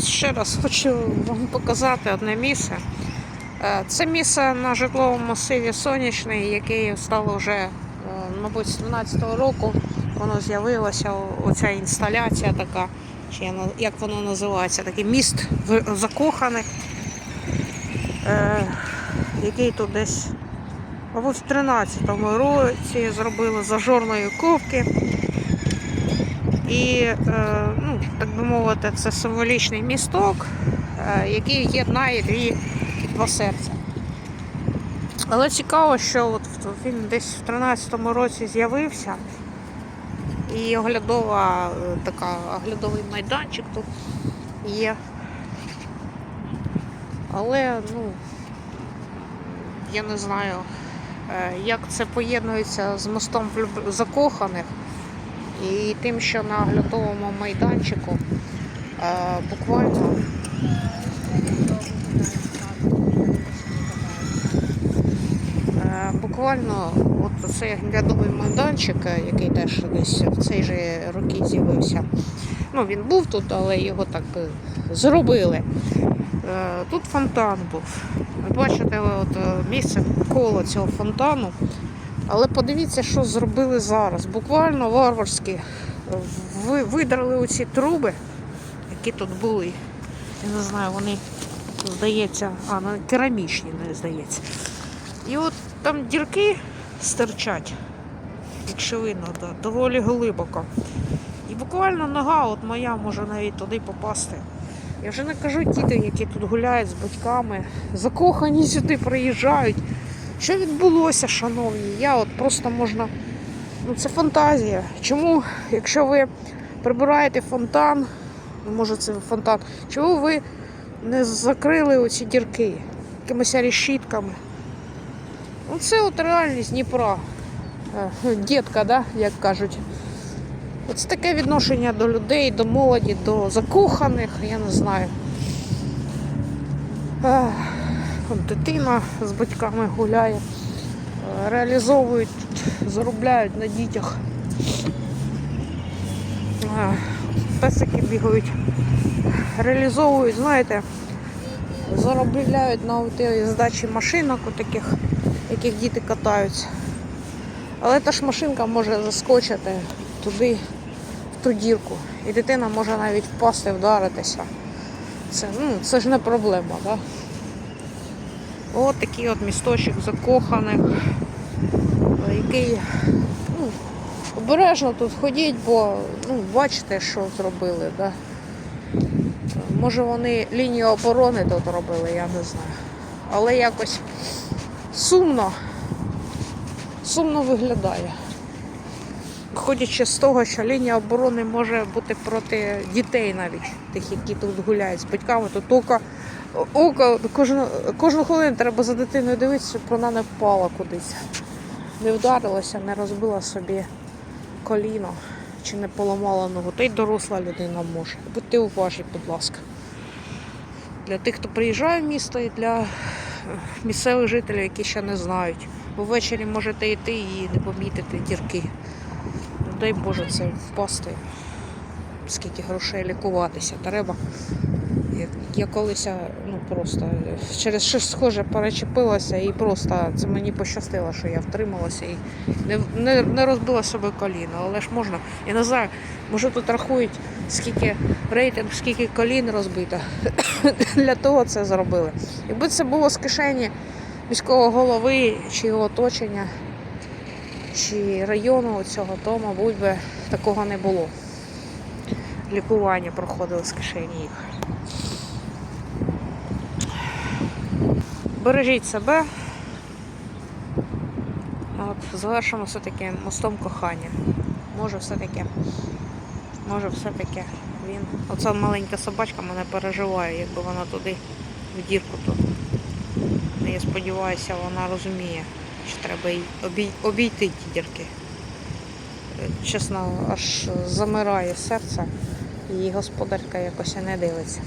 ще раз хочу вам показати одне місце. Е, Це місце на житловому масиві Сонячний, яке стало вже, е, мабуть, з 12-го року. Воно з'явилося, оця інсталяція така, чи як воно називається, такий міст закоханих, е, який тут десь, мабуть, в 13-му році зробили з ажурної ковки. І, е, ну, так би мовити, це символічний місток, е, який єднає дві, два серця. Але цікаво, що от він десь в 13-му році з'явився. І оглядова е, така, оглядовий майданчик тут є. Але, ну, я не знаю, як це поєднується з мостом закоханих. І тим, що на оглядовому майданчику е, буквально е, буквально от цей оглядовий майданчик, е, який теж десь в цей же роки з'явився. Ну, він був тут, але його так би зробили. Тут фонтан був. Ви бачите, от місце коло цього фонтану. Але подивіться, що зробили зараз. Буквально варварськи ви, видрали оці труби, які тут були. Я не знаю, вони, здається, а, ну, керамічні, не здається. І от там дірки стирчать, якщо видно, да, доволі глибоко. І буквально нога, от моя, може навіть туди попасти. Я вже не кажу діти, які тут гуляють з батьками, закохані сюди приїжджають. Що відбулося, шановні? Я от просто можна. Ну, це фантазія. Чому, якщо ви прибираєте фонтан, може це фонтан, чому ви не закрили оці дірки якимись решітками? Ну, це от реальність Дніпра. Е, Дітка, да, як кажуть. Оце таке відношення до людей, до молоді, до закоханих, я не знаю. Дитина з батьками гуляє, е, реалізовують, заробляють на дітях. Е, Песики бігають, реалізовують, знаєте, заробляють на здачі машинок, таких, яких діти катаються. Але та ж машинка може заскочити туди, в ту дірку. І дитина може навіть впасти, вдаритися. Це, ну, це ж не проблема, так? От такий от місточок закоханих, який ну, обережно тут ходіть, бо ну, бачите, що зробили. Да? Може вони лінію оборони тут робили, я не знаю. Але якось сумно, сумно виглядає. Виходячи з того, що лінія оборони може бути проти дітей навіть, тих, які тут гуляють з батьками, то око, око кожну, кожну хвилину треба за дитиною дивитися, щоб вона не впала кудись. Не вдарилася, не розбила собі коліно чи не поламала ногу. Та й доросла людина може. Будьте уважні, будь ласка. Для тих, хто приїжджає в місто, і для е, місцевих жителів, які ще не знають. Бо ввечері можете йти і не помітити дірки. Ну, дай Боже, це впасти. Скільки грошей лікуватися треба. Я, я колись ну, просто е, через щось схоже перечепилася і просто це мені пощастило, що я втрималася і не, не, не розбила себе коліно. Але ж можна, я не знаю, може тут рахують, скільки рейтинг, скільки колін розбито. Для того це зробили. Якби це було з кишені міського голови чи його оточення, чи району цього, то, мабуть, би такого не було. Лікування проходили з кишені їх. Бережіть себе. От, завершимо все-таки мостом кохання. Може все-таки. Може все-таки він. Оця маленька собачка мене переживає, якби вона туди в дірку тут. Я сподіваюся, вона розуміє, що треба обій... обійти ті дірки. Чесно, аж замирає серце, її господарка якось і не дивиться.